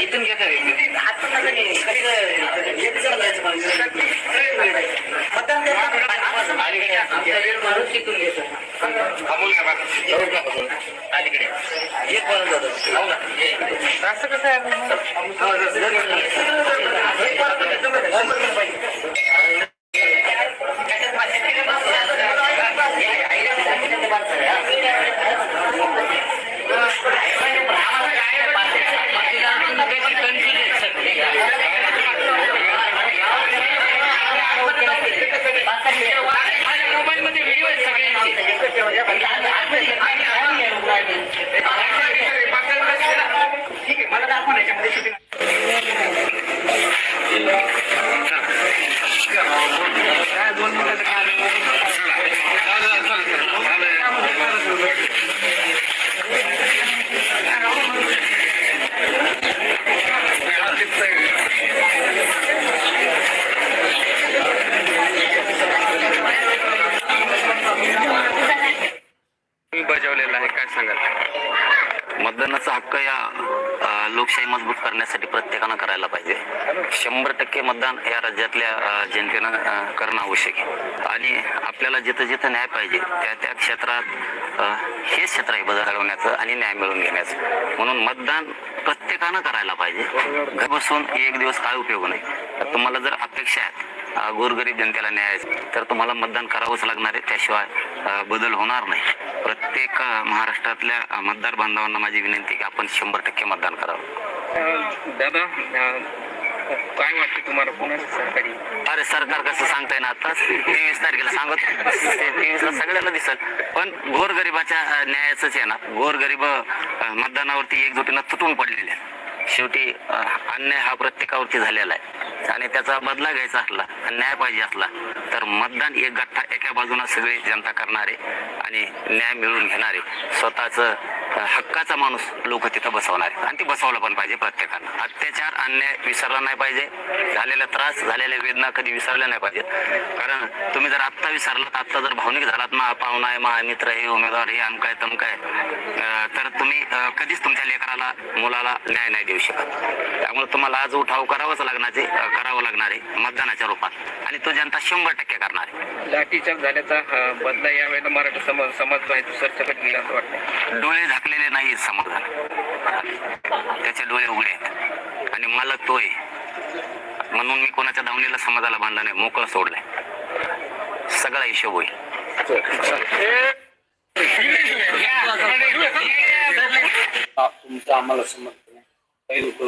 इथून घेता अलीकडे एक बनवत होतं असं कसं आहे दोन मिनिटाचं तुम्ही बजावलेला आहे काय सांगाल मतदानाचा हक्क या अ, लोकशाही मजबूत करण्यासाठी प्रत्येकानं करायला पाहिजे शंभर टक्के मतदान या राज्यातल्या जनतेनं करणं आवश्यक आहे. आणि आपल्याला जिथं जिथं न्याय पाहिजे त्या त्या क्षेत्रात हे क्षेत्र आहे बदल घडवण्याचं आणि न्याय मिळवून घेण्याचं. म्हणून मतदान प्रत्येकानं करायला पाहिजे. घर बसून एक दिवस काय उपयोग नाही. तुम्हाला जर अपेक्षा आहेत गोरगरीब जनतेला न्याय तर तुम्हाला मतदान करावंच लागणार आहे. त्याशिवाय बदल होणार नाही. प्रत्येक महाराष्ट्रातल्या मतदार बांधवांना माझी विनंती की आपण शंभर टक्के मतदान करावं. दादा काय वाटतं तुम्हाला कोणाचं सरकारी? अरे सरकार कसं सांगताय ना आता? तेवीस तारखेला सांगत तेवीसला सगळ्याला दिसल. पण गोरगरिबाच्या गरिबाच्या न्यायाचंच आहे ना. गोरगरीब गरीब मतदानावरती एकजुटीनं तुटून पडलेले आहे शेवटी अन्याय हा प्रत्येकावरती झालेला आहे. आणि त्याचा बदला घ्यायचा असला आणि न्याय पाहिजे असला तर मतदान एक गठ्ठा एका बाजूला सगळी जनता करणारे आणि न्याय मिळवून घेणारे स्वतःच हक्काचा माणूस लोक तिथं बसवणार. आणि ते बसवलं पण पाहिजे प्रत्येकानं. अत्याचार अन्याय विसरला नाही पाहिजे. झालेला त्रास झालेल्या वेदना कधी विसरल्या नाही पाहिजेत. कारण तुम्ही जर आत्ता विसरलात आत्ता जर भावनिक झालात मा पाहुणा आहे मा मित्र हे उमेदवार हे आमकाय तमकाय तर तुम्ही कधीच तुमच्या लेकराला मुलाला न्याय नाही देऊ शकत. त्यामुळे तुम्हाला आज उठाव करावाच लागणार करावं लागणार आहे मतदानाच्या रूपात. आणि तो जनता शंभर टक्के करणार आहे. लाठीचार्ज झाल्याचा बदला यावेळेला मराठा समाज समाज जो आहे तो सरसकट गेला असं वाटतं डोळे झाकलेले नाही समाधान त्याचे डोळे उघडे आहेत. आणि मला तोय म्हणून मी कोणाच्या धावणीला समाजाला बांधला नाही मोकळं सोडलंय. सगळा हिशोब होईल. तुमचं आम्हाला समजतं. काही लोक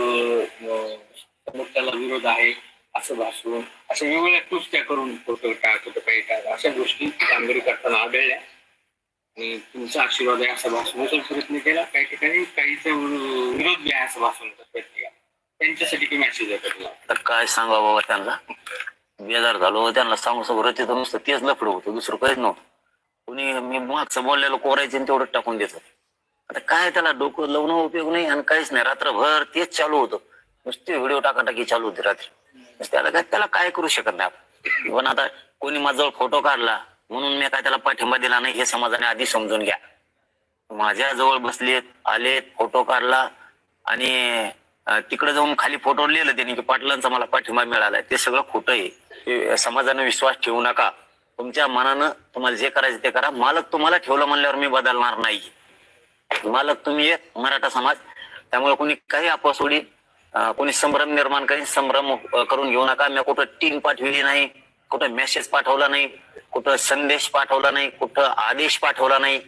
समोरच्याला विरोध आहे असं भासवून अशा वेगवेगळ्या कृत्या करून फोटो टाक कुठं काही टाक अशा गोष्टी कामगिरी करताना आढळल्या. आणि तुमचा आशीर्वाद आहे असा भाषण प्रयत्न केला काही ठिकाणी काहीचा विरोध बी आहे असं भाषण प्रयत्न केला त्यांच्यासाठी काही मॅसेज आहे तर काय सांगा बाबा त्यांना? बेजार झालो त्यांना सांगू सगळं तिथं नुसतं तेच लफडं होतं दुसरं काहीच नव्हतं. कुणी मी मागचं बोललेलं कोरायचं आणि तेवढं टाकून देत आता काय त्याला डोकं लावणं उपयोग नाही आणि काहीच नाही. रात्रभर तेच चालू होतं. नुसते व्हिडिओ टाकाटाकी चालू होती रात्री. त्याला काय त्याला काय करू शकत नाही पण आता कोणी माझा फोटो काढला म्हणून मी काय त्याला पाठिंबा दिला नाही हे समाजाने आधी समजून घ्या. माझ्या जवळ बसलेत आलेत फोटो काढला आणि तिकडे जाऊन खाली फोटो लिहिलं त्यांनी की पाटलांचा मला पाठिंबा मिळालाय. ते सगळं खोटं आहे. समाजाने विश्वास ठेवू नका. तुमच्या मनानं तुम्हाला जे करायचं ते करा. मालक तुम्हाला ठेवलं म्हणल्यावर मी बदलणार नाही. मालक तुम्ही एक मराठा समाज. त्यामुळे कोणी काही आपसोडी कोणी संभ्रम निर्माण करीन संभ्रम करून घेऊ नका. मी कुठं टीम पाठविली नाही कुठं मेसेज पाठवला नाही कुठं संदेश पाठवला नाही कुठं आदेश पाठवला नाही.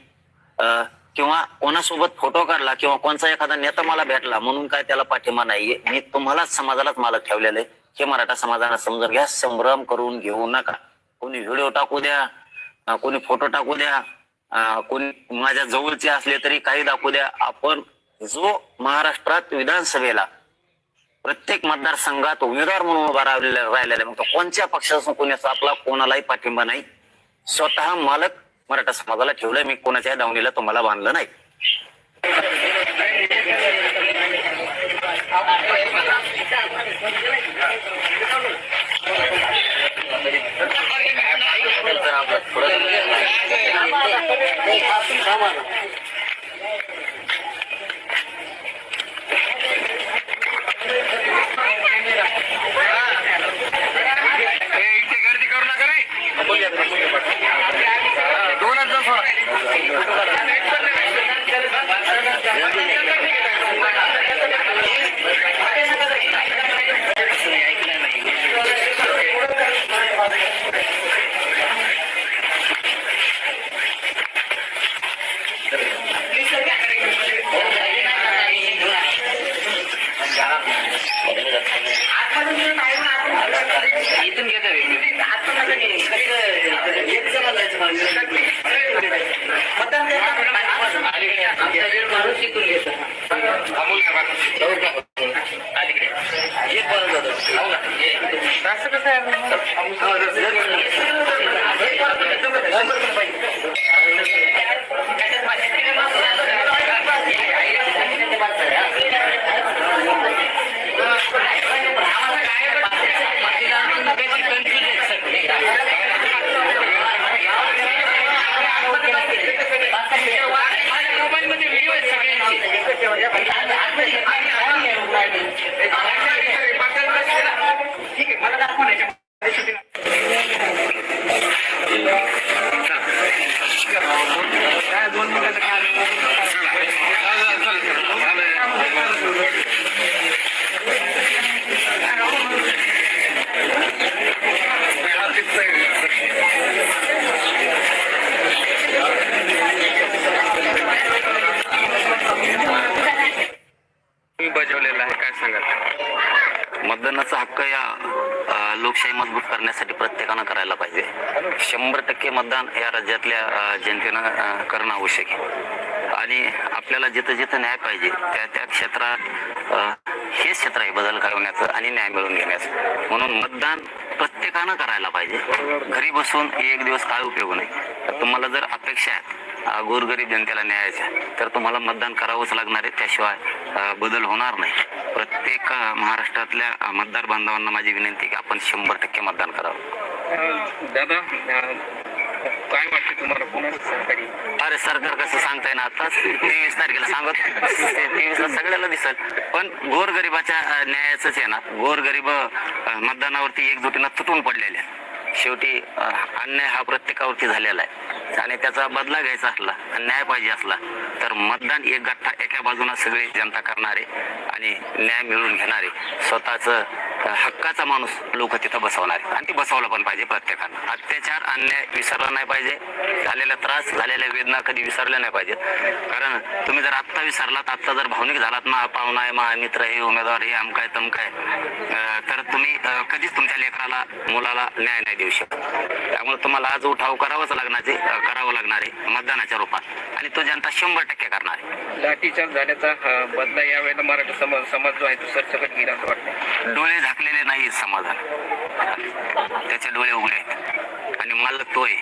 अं, किंवा कोणासोबत फोटो काढला किंवा कोणचा एखादा नेता मला भेटला म्हणून काय त्याला पाठिंबा नाहीये. मी तुम्हालाच समाजालाच मालक ठेवलेलं आहे. हे मराठा समाजाला समजून घ्या. संभ्रम करून घेऊ नका. कोणी व्हिडिओ टाकू द्या कोणी फोटो टाकू द्या कोणी माझ्या जवळचे असले तरी काही दाखवू द्या. आपण जो महाराष्ट्रात विधानसभेला प्रत्येक मतदारसंघात उमेदवार म्हणून उभा राहिलेला राहिलेला मग तो कोणत्या पक्षाचा कोणाचा आपला कोणालाही पाठिंबा नाही. स्वतः मालक मराठा समाजाला ठेवलंय. मी कोणाच्या दावणीला तुम्हाला बांधलं नाही तर आपलं थोडं- ए, इथे गर्दी करू नका रे. दोनच जण सोडा. माणूस इथून घेतो असं कसं आहे मतदानाचा हक्क या लोकशाही मजबूत करण्यासाठी प्रत्येकानं करायला पाहिजे. शंभर टक्के मतदान या राज्यातल्या जनतेनं करणं आवश्यक आहे. आणि आपल्याला जिथं जिथं न्याय पाहिजे त्या त्या क्षेत्रात हे क्षेत्र आहे बदल घडवण्याचं आणि न्याय मिळवून घेण्याचं. म्हणून मतदान प्रत्येकानं करायला पाहिजे. घरी बसून एक दिवस काय उपयोग नाही. तुम्हाला जर अपेक्षा आहेत गोरगरीब जनतेला न्यायाच्या तर तुम्हाला मतदान करावंच लागणार आहे. त्याशिवाय बदल होणार नाही. प्रत्येक महाराष्ट्रातल्या मतदार बांधवांना माझी विनंती की आपण शंभर टक्के मतदान करावं. दादा काय वाटते तुम्हाला? सरकारी अरे सरकार कसं सांगताय ना आता? तेवीस तारखेला सांगत तेवीसला सगळ्याला दिसल. पण गोरगरिबाच्या न्यायाचंच आहे ना? गोरगरीब मतदानावरती एकजुटीनं तुटून पडलेले आहेत. शेवटी अन्याय हा प्रत्येकावरती झालेला आहे. आणि त्याचा बदला घ्यायचा असला न्याय पाहिजे असला तर मतदान एक गठ्ठा एका बाजूला सगळी जनता करणारे आणि न्याय मिळवून घेणारे स्वतःच हक्काचा माणूस लोक तिथं बसवणारे. आणि ती बसवलं पण पाहिजे प्रत्येकानं. अत्याचार अन्याय विसरला नाही पाहिजे. झालेला त्रास झालेल्या वेदना कधी विसरल्या नाही पाहिजे. कारण तुम्ही जर आत्ता विसरलात आत्ता जर भावनिक झालात ना पाहुणा आहे महामित्र हे उमेदवार हे अमकाय तमकाय तर तुम्ही कधीच तुमच्या लेकराला मुलाला न्याय नाही देऊ शकत. त्यामुळे तुम्हाला आज उठाव करावाच लागणार करावं लागणार आहे मतदानाच्या रूपात. आणि तो जनता शंभर टक्के करणार आहे लाठीचार्ज झाल्याचा बदला यावेळेला मराठा समाज समाज जो आहे तो सरसकट गेला असं वाटतं डोळे झाकलेले नाही समाधान त्याचे डोळे उघडे आहेत. आणि मालक तो आहे.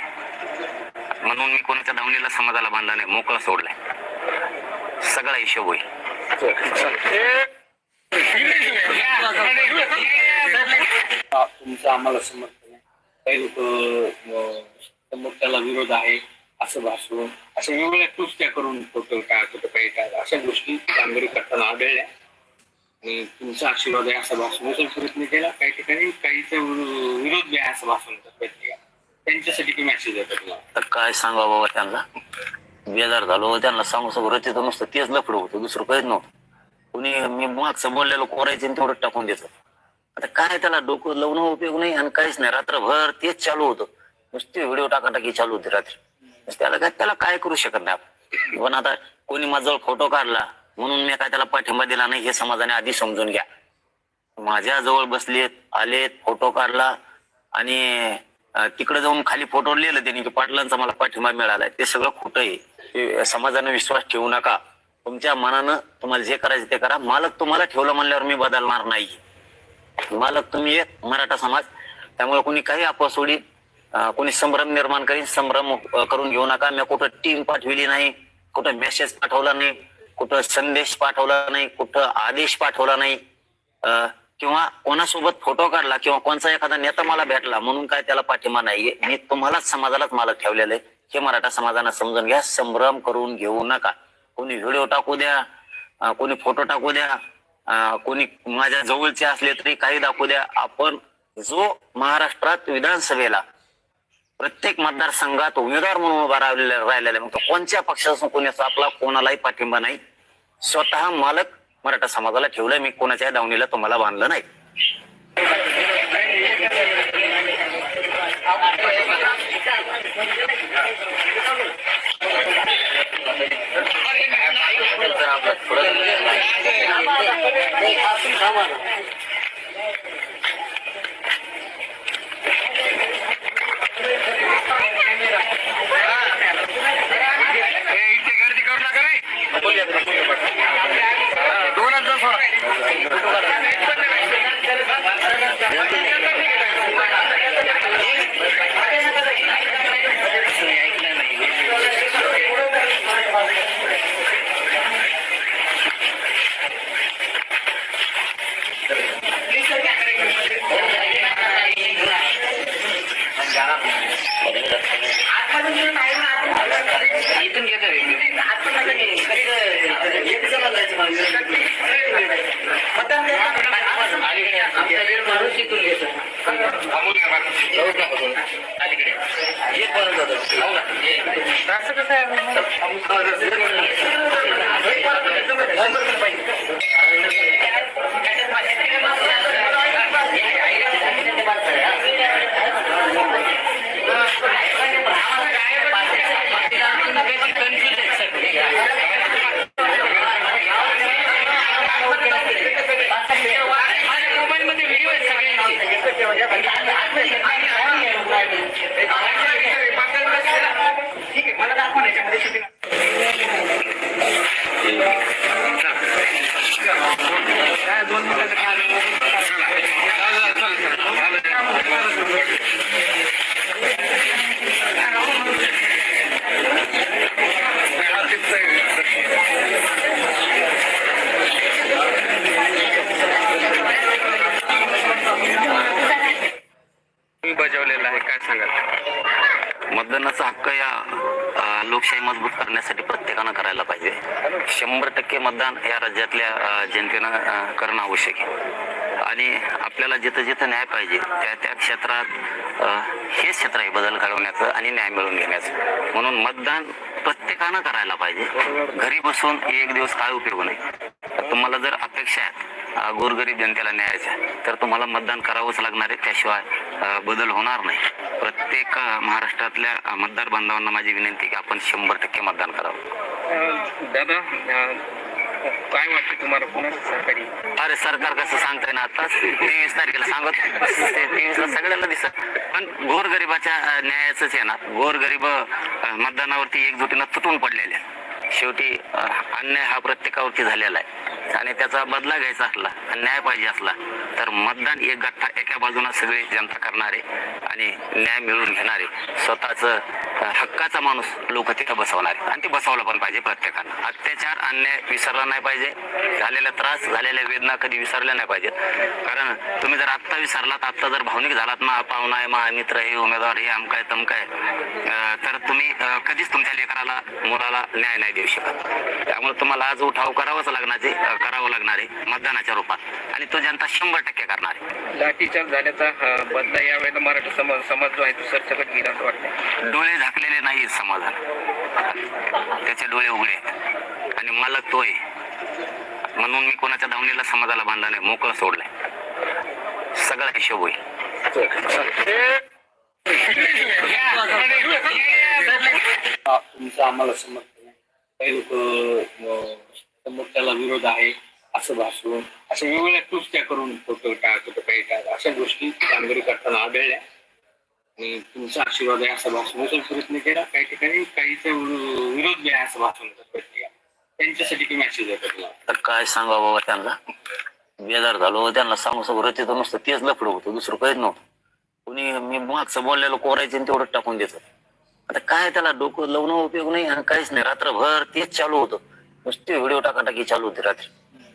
म्हणून मी कोणाच्या दावणीला समाजाला बांधला नाही मोकळं सोडलाय. सगळा हिशोब होईल. तुमचं आम्हाला समर्थन आहे काही लोक विरोध आहे असं भासवून अशा वेगवेगळ्या कृत्या करून फोटो काय कुठं काय अशा गोष्टी कामगिरी करताना आढळल्या. आणि तुमचा आशीर्वाद आहे असं भाषण प्रयत्न केला. काही ठिकाणी काहीचा विरोध बी आहे असं भाषण प्रयत्न केला. त्यांच्यासाठी तुम्ही मॅसेज देतो तुम्हाला तर काय सांगा बाबा त्यांना? बेजार झालो त्यांना सांगू सगळं रचित नुसतं तेच लफड होतं दुसरं काहीच नव्हतं. कुणी मी मागचं बोललेलो कोरायचं आणि तेवढं टाकून देतो. आता काय त्याला डोकं लावणं उपयोग नाही आणि काहीच नाही. रात्रभर तेच चालू होतं. नुसते व्हिडिओ टाकाटाकी चालू होती रात्री. त्याला काय त्याला काय करू शकत नाही पण आता कोणी माझा फोटो काढला म्हणून मी काय त्याला पाठिंबा दिला नाही हे समाजाने आधी समजून घ्या. माझ्या जवळ बसलेत आलेत फोटो काढला आणि तिकडे जाऊन खाली फोटो लिहिलं त्यांनी की पाटलांचा मला पाठिंबा मिळालाय. ते सगळं खोटं आहे. समाजाने विश्वास ठेवू नका. तुमच्या मनानं तुम्हाला जे करायचं ते करा. मालक तुम्हाला ठेवलं म्हणल्यावर मी बदलणार नाही. मालक तुम्ही एक मराठा समाज त्यामुळे कोणी काही अपसोडी कोणी संभ्रम निर्माण करीन संभ्रम करून घेऊ नका. मी कुठं टीम पाठविली नाही कुठं मेसेज पाठवला नाही कुठं संदेश पाठवला नाही कुठं आदेश पाठवला नाही. किंवा कोणासोबत फोटो काढला किंवा कोणचा एखादा नेता मला भेटला म्हणून काय त्याला पाठिंबा नाहीये. मी तुम्हालाच समाजालाच मालक ठेवलेलं आहे. हे मराठा समाजानं समजून घ्या. संभ्रम करून घेऊ नका. कोणी व्हिडिओ टाकू द्या कोणी फोटो टाकू द्या कोणी माझ्या जवळचे असले तरी काही दाखवू द्या. आपण जो महाराष्ट्रात विधानसभेला प्रत्येक मतदारसंघात उमेदवार म्हणून उभा राहिलेला राहिलेला. आहे. मग कोणत्या पक्षासून कोणाचा आपला कोणालाही पाठिंबा नाही. स्वतः मालक मराठा समाजाला ठेवलंय. मी कोणाच्या दावणीला तुम्हाला बांधलं नाही. इथे गर्दी करू नका रे दोनच जण सोडा माणूस इथून घेतो अलीकडे एक बनवत होतं असं कसं आहे मला दाखवा ना याच्यामध्ये shooting. दोन मिनिटाचं तुम्ही बजावलेला आहे काय सांगाल मतदानाचा हक्क या अ, लोकशाही मजबूत करण्यासाठी प्रत्येकानं करायला पाहिजे. शंभर टक्के मतदान या राज्यातल्या जनतेनं करणं आवश्यक आहे. आणि आपल्याला जिथं जिथं न्याय पाहिजे त्या त्या क्षेत्रात हे क्षेत्र आहे बदल घडवण्याचं आणि न्याय मिळवून घेण्याचं. म्हणून मतदान प्रत्येकानं करायला पाहिजे. घरी बसून एक दिवस काय उपयोग नाही. तुम्हाला जर अपेक्षा आहेत गोरगरीब जनतेला न्यायाच्या तर तुम्हाला मतदान करावंच लागणार आहे. त्याशिवाय बदल होणार नाही. प्रत्येक महाराष्ट्रातल्या मतदार बांधवांना माझी विनंती की आपण शंभर टक्के मतदान करावं. दादा काय वाटतं तुम्हाला कोणाचं सरकारी? अरे सरकार कसं सांगतंय ना आता? तेवीस तारखेला सांगत तेवीसला सगळ्यांना दिसत. पण गोरगरिबाच्या न्यायाचंच आहे ना. गोरगरीब मतदानावरती एकजुटीनं तुटून पडलेले आहेत. शेवटी अन्याय हा प्रत्येकावरती झालेला आहे. आणि त्याचा बदला घ्यायचा असला आणि न्याय पाहिजे असला तर मतदान एक गठ्ठा एका बाजूला सगळी जनता करणारे आणि न्याय मिळवून घेणारे स्वतःच हक्काचा माणूस लोक तिथं बसवणारे. आणि ते बसवलं पण पाहिजे प्रत्येकानं. अत्याचार अन्याय विसरला नाही पाहिजे. झालेला त्रास झालेल्या वेदना कधी विसरल्या नाही पाहिजेत. कारण तुम्ही जर आत्ता विसरलात आत्ता जर भावनिक झालात ना पाहुणा आहे महामित्र हे उमेदवार हे आमकाय तमकाय तर तुम्ही कधीच तुमच्या लेकराला मुलाला न्याय नाही शकत त्यामुळे तुम्हाला आज उठाव करावाच लागण्याचे करावं लागणार आहे मतदानाच्या रूपात. आणि तो जनता शंभर टक्के करणार आहे. लाठीचार्ज झाल्याचा बदला यावेळेला मराठा समाज समाज जो आहे तो सरसकट गेला असं वाटतं डोळे झाकलेले नाही समाजात. त्याचे डोळे उघडे आहेत. आणि मालक तो आहे. म्हणून मी कोणाच्या दावणीला समाजाला बांधला नाही मोकळं सोडलंय. सगळा हिशोब होईल. तुमचं आम्हाला आहे काही लोक त्याला विरोध आहे असं भासवून अशा वेगवेगळ्या कृत्या करून फोटो टाक कुठं काही टाक अशा गोष्टी कामगिरी करताना आढळल्या. आणि तुमचा आशीर्वाद आहे असं भाषण प्रयत्न केला. काही ठिकाणी काहीचा विरोध बी आहे असं भाषण त्यांच्यासाठी की मॅसेज आहे तर काय सांगा बाबा त्यांना? बेजार झालो त्यांना सांगू सगळं तिथं नुसतं तेच लफड होतं दुसरं काहीच नव्हतं. कुणी मी मागचं बोललेलं कोरायचं आणि तेवढं टाकून देतो. आता काय त्याला डोकं लावणं उपयोग नाही आणि काहीच नाही. रात्रभर तेच चालू होतं. नुसते व्हिडिओ टाकाटाकी चालू होती रात्री.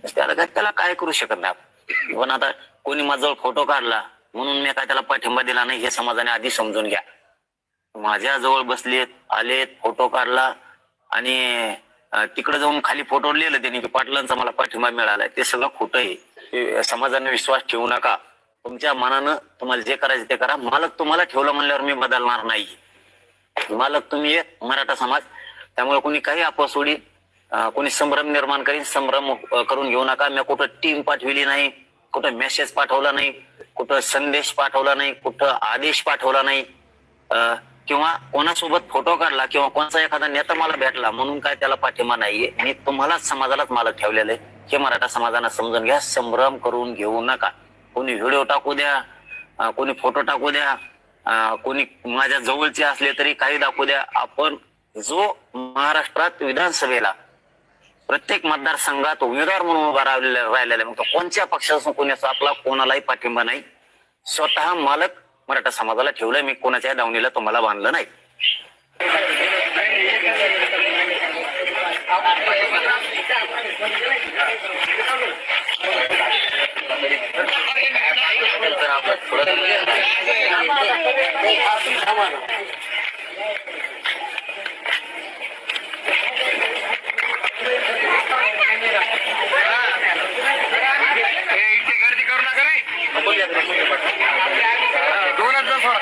नुसते त्याला काय त्याला काय करू शकत नाही आपण? पण आता कोणी माझ्याजवळ फोटो काढला म्हणून मी काय त्याला पाठिंबा दिला नाही हे समाजाने आधी समजून घ्या. माझ्या जवळ बसलेत आलेत फोटो काढला आणि तिकडे जाऊन खाली फोटो लिहिलं त्यांनी की पाटलांचा मला पाठिंबा मिळालाय. ते सगळं खोटं आहे. समाजाने विश्वास ठेवू नका. तुमच्या मनानं तुम्हाला जे करायचं ते करा. मालक तुम्हाला ठेवलं म्हणल्यावर मी बदलणार नाही मालक तुम्ही मराठा समाज. त्यामुळे कोणी काही अपसोडी कोणी संभ्रम निर्माण करीन संभ्रम करून घेऊ नका. मी कुठं टीम पाठविली नाही कुठं मेसेज पाठवला नाही कुठं संदेश पाठवला नाही कुठं आदेश पाठवला नाही. किंवा कोणासोबत फोटो काढला किंवा कोणाचा एखादा नेता मला भेटला म्हणून काय त्याला पाठिंबा नाहीये. मी तुम्हालाच समाजालाच मालक ठेवलेलं आहे. हे मराठा समाजानं समजून घ्या. संभ्रम करून घेऊ नका. कोणी व्हिडिओ टाकू द्या कोणी फोटो टाकू द्या. कोणी माझ्या जवळचे असले तरी काही दाखवू द्या. आपण जो महाराष्ट्रात विधानसभेला प्रत्येक मतदारसंघात उमेदवार म्हणून उभा राहिलेला आहे. मग तो कोणत्या पक्षासून कोणी आपला कोणालाही पाठिंबा नाही. स्वतः मालक मराठा समाजाला ठेवलंय. मी कोणाच्या दावणीला तुम्हाला बांधलं नाही. तर आपलं थोडं गर्दी करू नका रे दोनच जण सोडा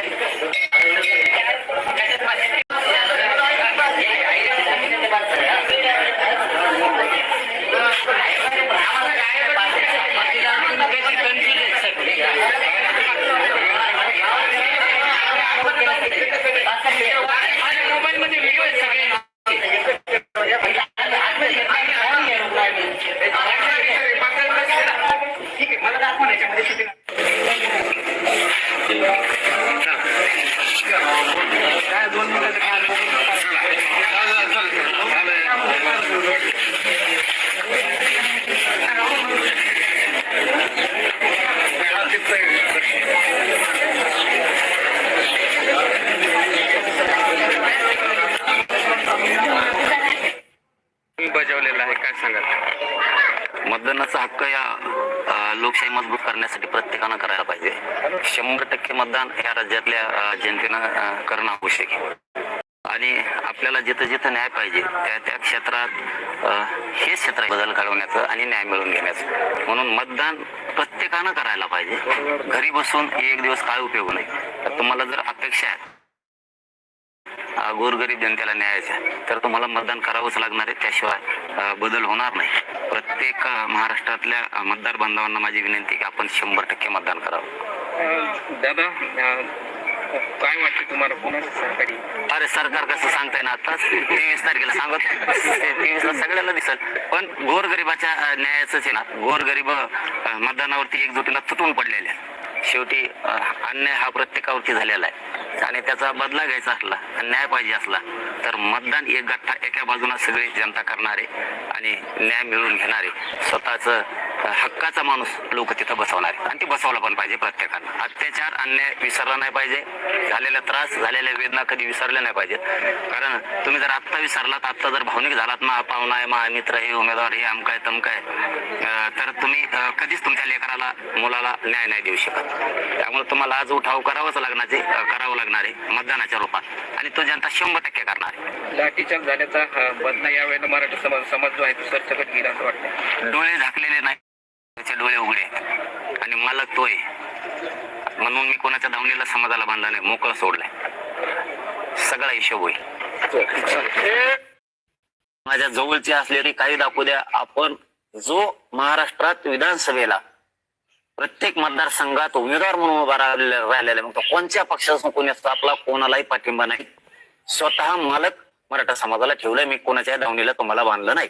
मजबूत करण्यासाठी प्रत्येकानं करायला पाहिजे. शंभर टक्के मतदान या राज्यातल्या जनतेनं करणं आवश्यक आहे. आणि आपल्याला जिथं जिथं न्याय पाहिजे त्या त्या क्षेत्रात हे क्षेत्र बदल घडवण्याचं आणि न्याय मिळवून घेण्याचं. म्हणून मतदान प्रत्येकानं करायला पाहिजे. घरी बसून एक दिवस काय उपयोग नाही. तर तुम्हाला जर अपेक्षा आहे गोरगरीब जनतेला न्यायाचा तर तुम्हाला मतदान करावंच लागणार आहे. त्याशिवाय बदल होणार नाही. प्रत्येक महाराष्ट्रातल्या मतदार बांधवांना माझी विनंती की आपण शंभर टक्के मतदान करावं. दादा काय वाटतं तुम्हाला? कोणाचं सहकारी अरे सरकार कसं सांगताय ना आता? तेवीस तारखेला सांगत तेवीस ला सगळ्याला दिसल. पण गोरगरिबाच्या अ, न्यायाचंच आहे ना. गोरगरीब मतदानावरती एकजुटीला तुटून पडलेले आहेत. शेवटी अन्याय हा प्रत्येकावरती झालेला आहे. आणि त्याचा बदला घ्यायचा असला न्याय पाहिजे असला तर मतदान एक गठ्ठा एका बाजूला सगळी जनता करणारे आणि न्याय मिळवून घेणारे स्वतःचं हक्काचा माणूस लोक तिथं बसवणार आणि ते बसवला पण पाहिजे प्रत्येकानं. अत्याचार अन्याय विसरला नाही पाहिजे. झालेला त्रास झालेल्या वेदना कधी विसरल्या नाही पाहिजेत. कारण तुम्ही जर आत्ता विसरलात आत्ता जर भावनिक झालात मा पाहुणा आहे मा मित्र हे उमेदवार हे अमकाय तमकाय तर तुम्ही कधीच तुमच्या लेकराला मुलाला न्याय नाही देऊ शकत. त्यामुळे तुम्हाला आज उठाव करावाच लागणार करावं लागणार आहे मतदानाच्या रूपात. आणि तो जनता शंभर टक्के करणार आहे. लाठीचार्ज झाल्याचा अं, बदला यावेळेला मराठा समाज समाज जो आहे तो सरसकट गेला असं वाटतं डोळे झाकलेले नाही. डोळे उघडे. आणि मालक तो आहे म्हणून मी कोणाच्या धावणीला समाजाला बांधला नाही मोकळं सोडलंय. सगळा हिशोब होईल. माझ्या जवळचे असलेली काही दाखवू द्या. आपण जो महाराष्ट्रात विधानसभेला प्रत्येक मतदारसंघात उमेदवार म्हणून उभा राहिलेला राहिलेला मग तो कोणत्या पक्षाचा कोणी असतो आपला कोणालाही पाठिंबा नाही. स्वतः मालक मराठा समाजाला ठेवलंय मी कोणाच्या धावणीला तुम्हाला बांधलं नाही.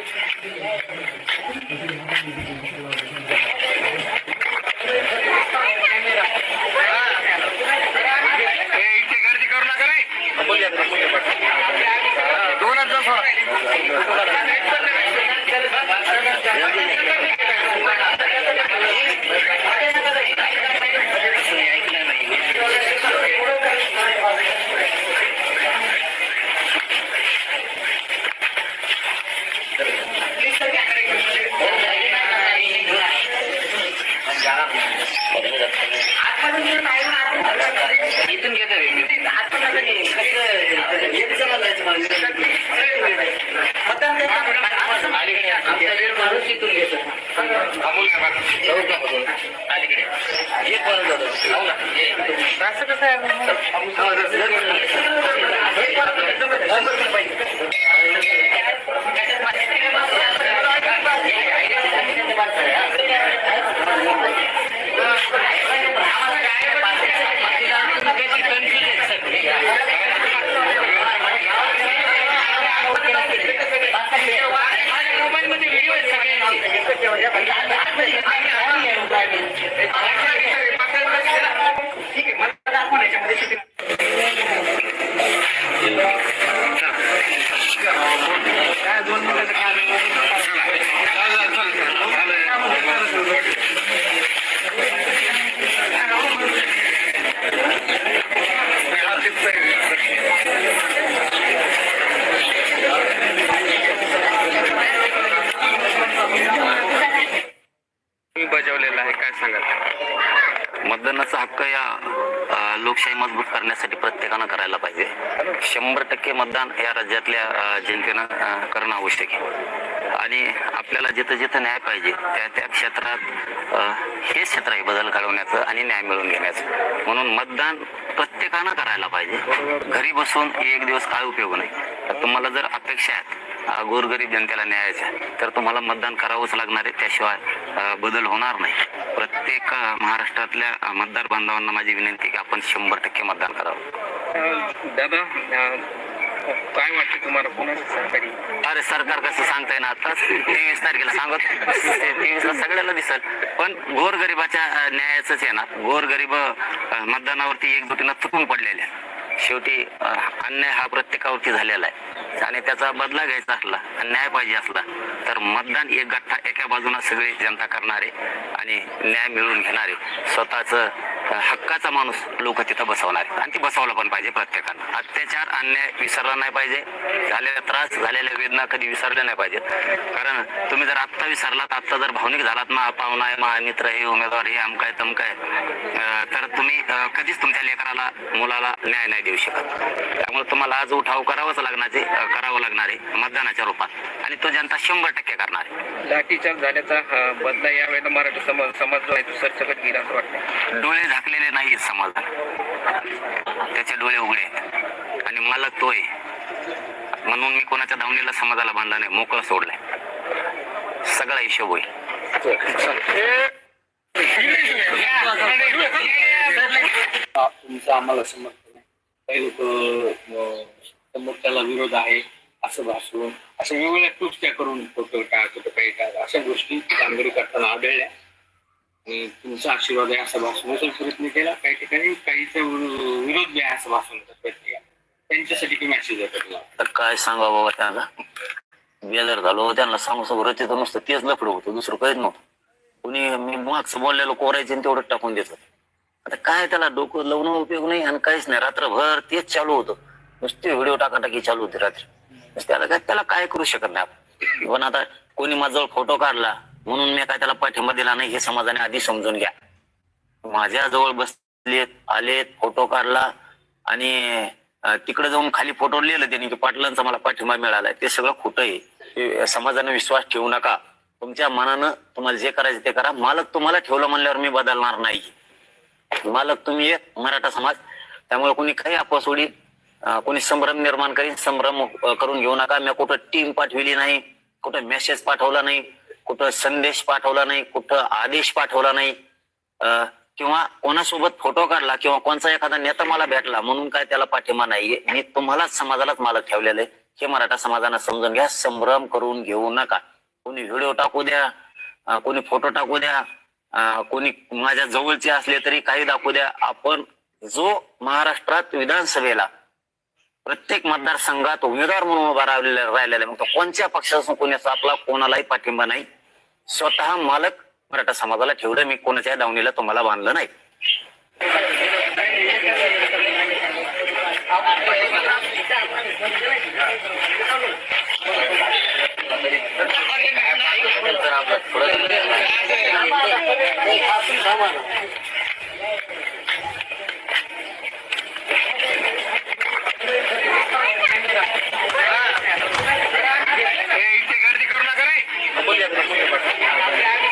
अलीकडे एक पर्यंत जातो हो ना असं कसं मोबाईलमध्ये व्हिडिओ आहेत सगळ्यांचे ठीक आहे मतदानाचा हक्क या लोकशाही मजबूत करण्यासाठी प्रत्येकानं करायला पाहिजे. शंभर टक्के मतदान या राज्यातल्या जनतेनं करणं आवश्यक आहे. आणि आपल्याला जिथं जिथं न्याय पाहिजे त्या त्या क्षेत्रात हे क्षेत्र आहे बदल घडवण्याचं आणि न्याय मिळवून घेण्याचं. म्हणून मतदान प्रत्येकानं करायला पाहिजे. घरी बसून एक दिवस काय उपयोग नाही. तुम्हाला जर अपेक्षा आहेत गोरगरीब जनतेला न्यायाचा तर तुम्हाला मतदान करावंच लागणार आहे. त्याशिवाय बदल होणार नाही. प्रत्येक महाराष्ट्रातल्या मतदार बांधवांना माझी विनंती की आपण शंभर टक्के मतदान करावं. दादा काय वाटतं तुम्हाला कोणाचं अरे सरकार कसं सांगताय ना आता? तेवीस तारखेला सांगत तेवीस ला सगळ्याला दिसल. पण गोरगरिबाच्या अ, न्यायाचंच आहे ना. गोरगरीब मतदानावरती एकजुटीनं तुटून पडलेले आहे. शेवटी अन्याय हा प्रत्येकावरती झालेला आहे. आणि त्याचा बदला घ्यायचा असला आणि न्याय पाहिजे असला तर मतदान एक गठ्ठा एका बाजूला सगळी जनता करणारे आणि न्याय मिळवून घेणारे स्वतःचं हक्काचा माणूस लोक तिथं बसवणार आणि ती बसवलं पण पाहिजे प्रत्येकानं. अत्याचार अन्याय विसरला नाही पाहिजे. झालेला त्रास झालेल्या वेदना कधी विसरल्या नाही पाहिजेत. कारण तुम्ही जर आत्ता विसरलात आत्ता जर भावनिक झालात मा पाहुणा आहे मा मित्र हे उमेदवार हे आमकाय तमकाय तर तुम्ही कधीच तुमच्या लेकराला मुलाला न्याय नाही देऊ शकत. त्यामुळे तुम्हाला आज उठाव करावाच लागण्याचे अं, करावं लागणार आहे मतदानाच्या रूपात. आणि तो जनता शंभर टक्के करणार आहे. लाठीचार्ज झाल्याचा बदला यावेळेला मराठी समाज समाज जो आहे तो सरसकट गेला असं वाटतं डोळे झाकलेले नाहीत समाजात त्याचे डोळे उघडे. आहेत आणि मालक तो आहे म्हणून मी कोणाच्या धावणीला समाजाला बांधला नाही मोकळा सोडलाय. सगळा हिशोब होईल. तुमचं आम्हाला समर्थन काही लोक समोरच्याला विरोध आहे असं भासवून अशा वेगवेगळ्या कृत्या करून फोटो टाक कुठं काही टाक अशा गोष्टी कामगिरी करताना आढळल्या. तुमचा आशीर्वाद आहे असं भासवण्याचा प्रयत्न केला. काही ठिकाणी काहीचा विरोध आहे असं भासवण्याचा प्रयत्न केला त्यांच्यासाठी तुम्ही मॅसेज आहे तर काय सांगा बाबा त्यांना? बेजार झालो त्यांना सांगू सगळं रचित नुसतं तेच लफड होतं दुसरं काहीच नव्हतं. कुणी मी मागचं बोललेलं कोरायचे आणि तेवढं टाकून देत आता काय त्याला डोकं लावणं उपयोग नाही आणि काहीच नाही. रात्रभर तेच चालू होतं. नुसते व्हिडिओ टाकाटाकी चालू होते रात्री. नुसते त्याला काय त्याला काय करू शकत नाही आपण? पण आता कोणी माझा फोटो काढला म्हणून मी काय त्याला पाठिंबा दिला नाही हे समाजाने आधी समजून घ्या. माझ्या जवळ बसलेत आलेत फोटो काढला आणि तिकडे जाऊन खाली फोटो लिहिलं त्यांनी की पाटलांचा मला पाठिंबा मिळालाय. ते सगळं खोटं आहे. समाजाने विश्वास ठेवू नका. तुमच्या मनानं तुम्हाला जे करायचं ते करा. मालक तुम्हाला ठेवलं म्हणल्यावर मी बदलणार नाही. मालक तुम्ही एक मराठा समाज. त्यामुळे कोणी काही अपसोडी कोणी संभ्रम निर्माण करीन संभ्रम करून घेऊ नका. मी कुठं टीम पाठविली नाही कुठं मेसेज पाठवला नाही. कुठं संदेश पाठवला नाही कुठं आदेश पाठवला नाही. किंवा कोणासोबत फोटो काढला किंवा कोणचा एखादा नेता मला भेटला म्हणून काय त्याला पाठिंबा नाहीये. मी तुम्हालाच समाजालाच मालक ठेवलेलं आहे. हे मराठा समाजानं समजून घ्या. संभ्रम करून घेऊ नका. कोणी व्हिडिओ टाकू द्या कोणी फोटो टाकू द्या कोणी माझ्या जवळचे असले तरी काही दाखवू द्या. आपण जो महाराष्ट्रात विधानसभेला प्रत्येक मतदारसंघात उमेदवार म्हणून उभा राहिलेला राहिलेला आहे. मग तो कोणत्या पक्षापासून कोणाचा आपला कोणालाही पाठिंबा नाही. स्वतः मालक मराठा समाजाला ठेवलं मी कोणाच्या दावणीला तुम्हाला बांधलं नाही. ಅದನ್ನು